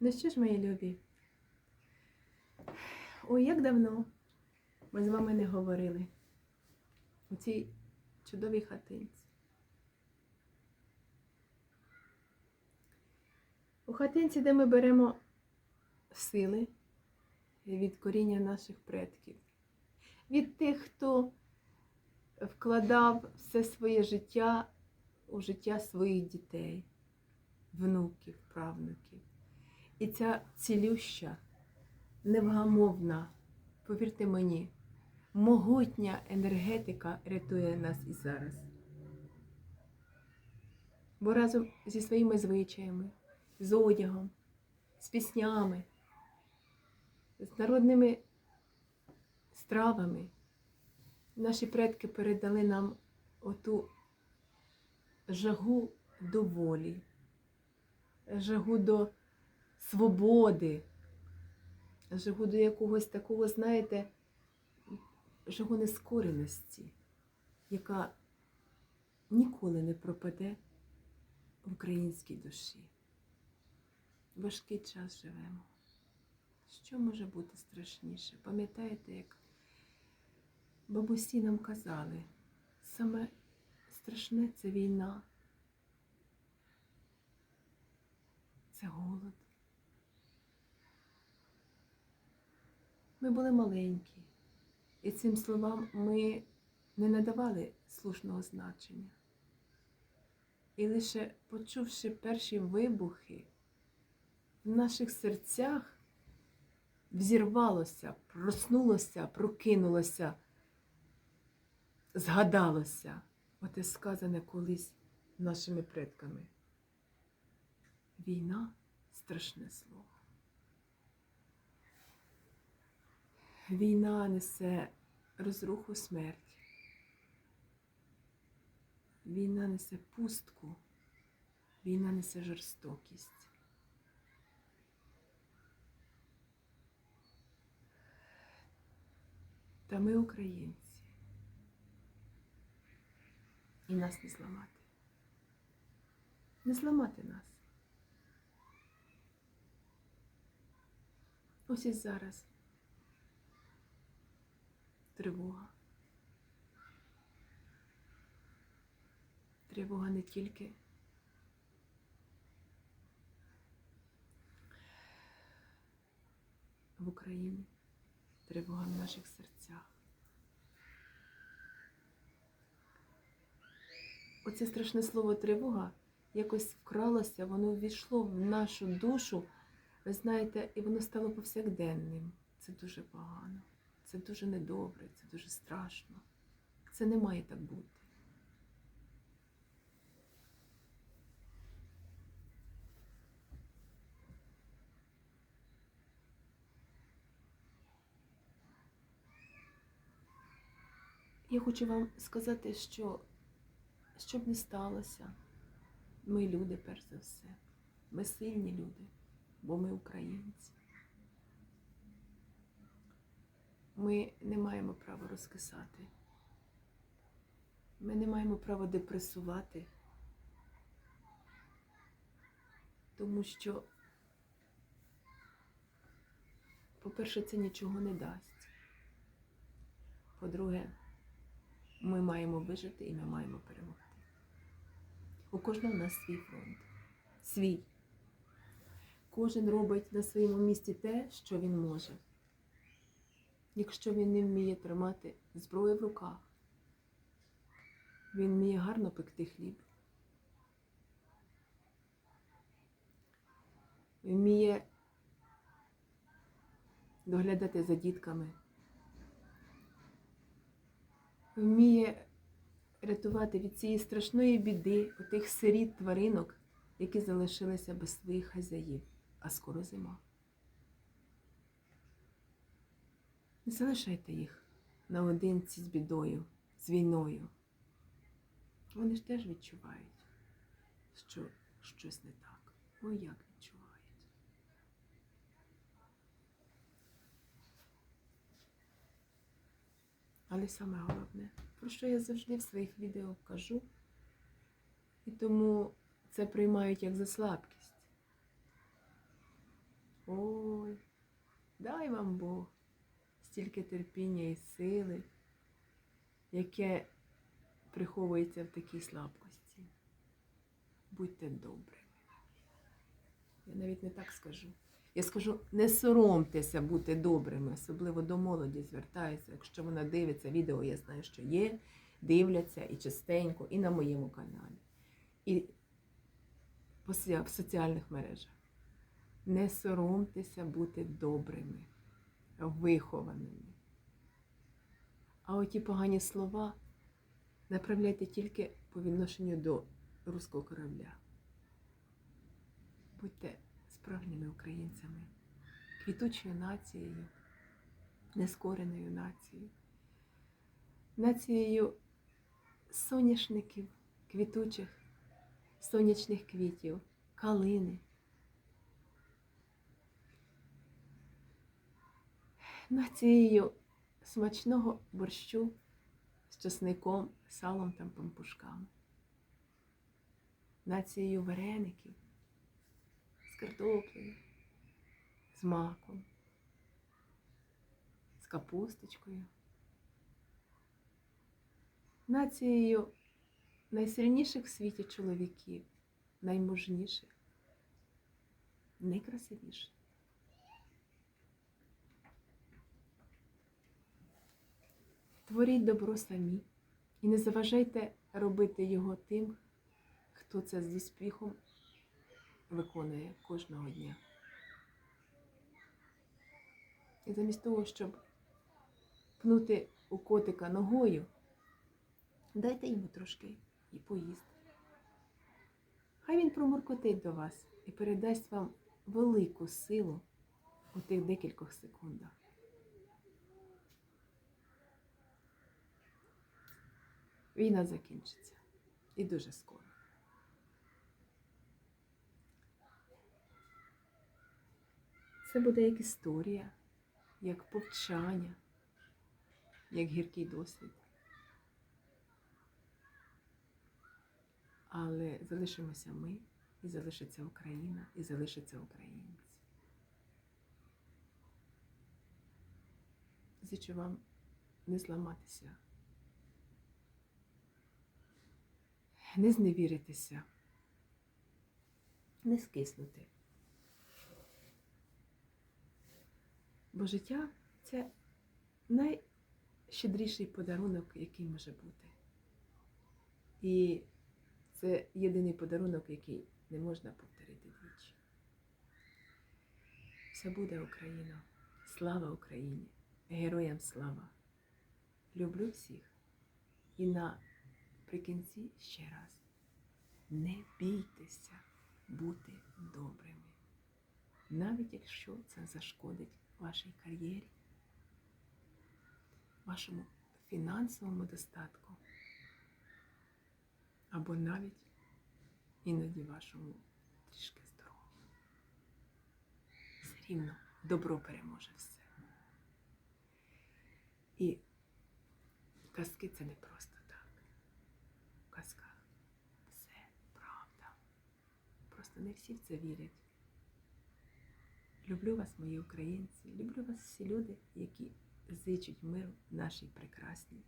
Ну що ж, мої любі? Ой, як давно ми з вами не говорили у цій чудовій хатинці. У хатинці, де ми беремо сили від коріння наших предків, від тих, хто вкладав все своє життя у життя своїх дітей, внуків, правнуків. І ця цілюща, невгамовна, повірте мені, могутня енергетика рятує нас і зараз. Бо разом зі своїми звичаями, з одягом, з піснями, з народними стравами наші предки передали нам оту жагу до волі, жагу до свободи, жагу до якогось такого, знаєте, жагу нескореності, яка ніколи не пропаде в українській душі. Важкий час живемо. Що може бути страшніше? Пам'ятаєте, як бабусі нам казали, саме страшне це війна, це голод. Ми були маленькі, і цим словам ми не надавали слушного значення. І лише почувши перші вибухи, в наших серцях взірвалося, проснулося, прокинулося, згадалося, оте сказане колись нашими предками. Війна страшне слово. Війна несе розруху смерть. Війна несе пустку, війна несе жорстокість. Та ми українці. І нас не зламати. Не зламати нас. Ось і зараз тривога. Тривога не тільки в Україні, тривога в наших серцях. Оце страшне слово тривога якось вкралося, воно ввійшло в нашу душу, ви знаєте, і воно стало повсякденним. Це дуже погано, це дуже недобре, це дуже страшно. Це не має так бути. Я хочу вам сказати, що що б не сталося, ми люди, перш за все. Ми сильні люди, бо ми українці. Ми не маємо права розкисати. Ми не маємо права депресувати, тому що, по-перше, це нічого не дасть. По-друге, ми маємо вижити і ми маємо перемогти. У кожного в нас свій фронт. Свій. Кожен робить на своєму місці те, що він може. Якщо він не вміє тримати зброю в руках, він вміє гарно пекти хліб. Вміє доглядати за дітками. Вміє рятувати від цієї страшної біди отих сиріт тваринок, які залишилися без своїх хазяїв, а скоро зима. Не залишайте їх наодинці з бідою, з війною. Вони ж теж відчувають, що щось не так. Ой, як відчувають. Але саме головне, про що я завжди в своїх відео кажу, і тому це приймають як за слабкість. Ой, дай вам Бог стільки терпіння і сили, яке приховується в такій слабкості. Будьте добрими. Я навіть не так скажу. Я скажу, не соромтеся бути добрими, особливо до молоді звертаюся. Якщо вона дивиться відео, я знаю, що є, дивляться і частенько, і на моєму каналі, і в соціальних мережах. Не соромтеся бути добрими, вихованими. А оті погані слова направляйте тільки по відношенню до руського корабля. Будьте справжніми українцями, квітучою нацією, нескореною нацією, нацією соняшників, квітучих, сонячних квітів, калини. Нацією смачного борщу з часником, салом та пампушками, нацією вареників з картоплею, з маком, з капусточкою, нацією найсильніших в світі чоловіків, наймужніших, найкрасивіших. Творіть добро самі і не заважайте робити його тим, хто це зі спіхом виконує кожного дня. І замість того, щоб пнути у котика ногою, дайте йому трошки і поїсти. Хай він промуркотить до вас і передасть вам велику силу у тих декількох секундах. Війна закінчиться. І дуже скоро. Це буде як історія, як повчання, як гіркий досвід. Але залишимося ми, і залишиться Україна, і залишаться українці. Зичу вам не зламатися, не зневіритися, не скиснути. Бо життя це найщедріший подарунок, який може бути. І це єдиний подарунок, який не можна повторити двічі. Все буде Україна. Слава Україні! Героям слава! Люблю всіх. І наприкінці ще раз. Не бійтеся бути добрими. Навіть якщо це зашкодить вашій кар'єрі, вашому фінансовому достатку, або навіть іноді вашому трішки здоров'ю. Все рівно добро переможе все. І казки це не просто так. В казках все правда. Просто не всі в це вірять. Люблю вас, мої українці, люблю вас всі люди, які зичуть миру нашій прекрасній